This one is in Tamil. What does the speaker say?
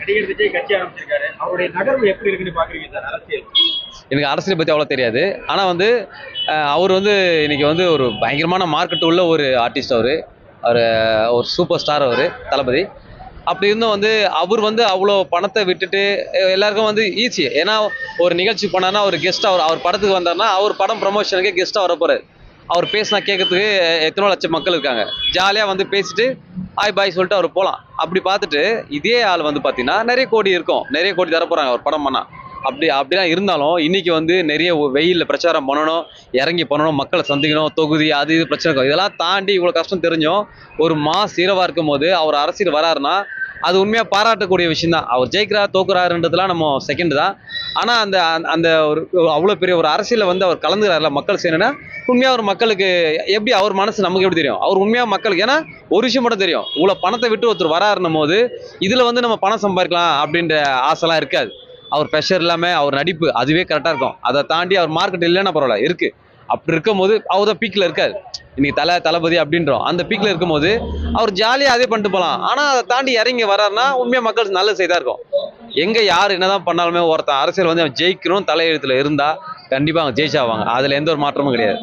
நடிகர் விஜய் கட்சி ஆரம்பிச்சிருக்காரு. அவருடைய நகர்வு எப்படி இருக்குன்னு பாக்குறீங்க சார் அரசியல்? எனக்கு அரசியல் பற்றி அவ்வளோ தெரியாது. ஆனால் வந்து அவர் வந்து இன்னைக்கு வந்து ஒரு பயங்கரமான மார்க்கெட் உள்ள ஒரு ஆர்டிஸ்ட் அவர். அவர் ஒரு சூப்பர் ஸ்டார் அவர் தளபதி. அப்படி இருந்தும் வந்து அவர் வந்து அவ்வளோ பணத்தை விட்டுட்டு எல்லாருக்கும் வந்து ஈஸி. ஏன்னா ஒரு நிகழ்ச்சி பண்ணார்னா ஒரு கெஸ்ட் அவர் அவர் படத்துக்கு வந்தார்னா அவர் படம் ப்ரமோஷனுக்கே கெஸ்ட்டாக வர போகிறார் அவர் பேசினா கேட்கறதுக்கு எத்தனோ லட்சம் மக்கள் இருக்காங்க. ஜாலியாக வந்து பேசிட்டு ஹாய் பாய் சொல்லிட்டு அவர் போகலாம் அப்படி பார்த்துட்டு இதே ஆள் வந்து பார்த்தீங்கன்னா நிறைய கோடி இருக்கும். நிறைய கோடி தர போகிறாங்க அவர் படம் பண்ணால் அப்படி அப்படிலாம் இருந்தாலும் இன்னைக்கு வந்து நிறைய வெயிலில் பிரச்சாரம் பண்ணணும் இறங்கி பண்ணணும் மக்களை சந்திக்கணும் தொகுதி அது இது பிரச்சனை இருக்கும். இதெல்லாம் தாண்டி இவ்வளோ கஷ்டம் தெரிஞ்சும் ஒரு மாஸ் ஹீரோவாக இருக்கும் போது அவர் அரசியல் வராருன்னா அது உண்மையாக பாராட்டக்கூடிய விஷயம் தான் அவர் ஜெயிக்கிறா தோக்குறாருன்றதுலாம் நம்ம செகண்ட் தான். ஆனால் அந்த அந்த- அந்த ஒரு அவ்வளோ பெரிய ஒரு அரசியலில் வந்து அவர் கலந்துக்கிறாருல மக்கள் செய்யணும்னா உண்மையாக ஒரு மக்களுக்கு எப்படி அவர் மனசு நமக்கு எப்படி தெரியும்? அவர் உண்மையாக மக்களுக்கு ஏன்னா ஒரு விஷயம் மட்டும் தெரியும். இவ்வளோ பணத்தை விட்டு ஒருத்தர் வராருன்னும் போது இதில் வந்து நம்ம பணம் சம்பாதிக்கலாம் அப்படின்ற ஆசைலாம் இருக்காது. அவர் ப்ரெஷர் இல்லாமல் அவர் நடிப்பு அதுவே கரெக்டாக இருக்கும். அதை தாண்டி அவர் மார்க்கெட் இல்லைன்னா பரவாயில்ல இருக்குது அப்படி இருக்கும்போது அவர் தான் பீக்கில் இருக்காரு. இன்னைக்கு தலை தளபதி அப்படின்றோம். அந்த பீக்கில் இருக்கும்போது அவர் ஜாலியாக அதே பண்ணிட்டு போகலாம் ஆனால் அதை தாண்டி இறங்கி வராருன்னா உண்மையாக மக்கள் நல்லது செய்தா இருக்கும். எங்கே யார் என்னதான் பண்ணாலுமே ஒருத்தன் அரசியல் வந்து அவன் ஜெயிக்கணும் தலையெழுத்தில் இருந்தால் கண்டிப்பாக அவங்க ஜெயிச்சாவாங்க. அதில் எந்த ஒரு மாற்றமும் கிடையாது.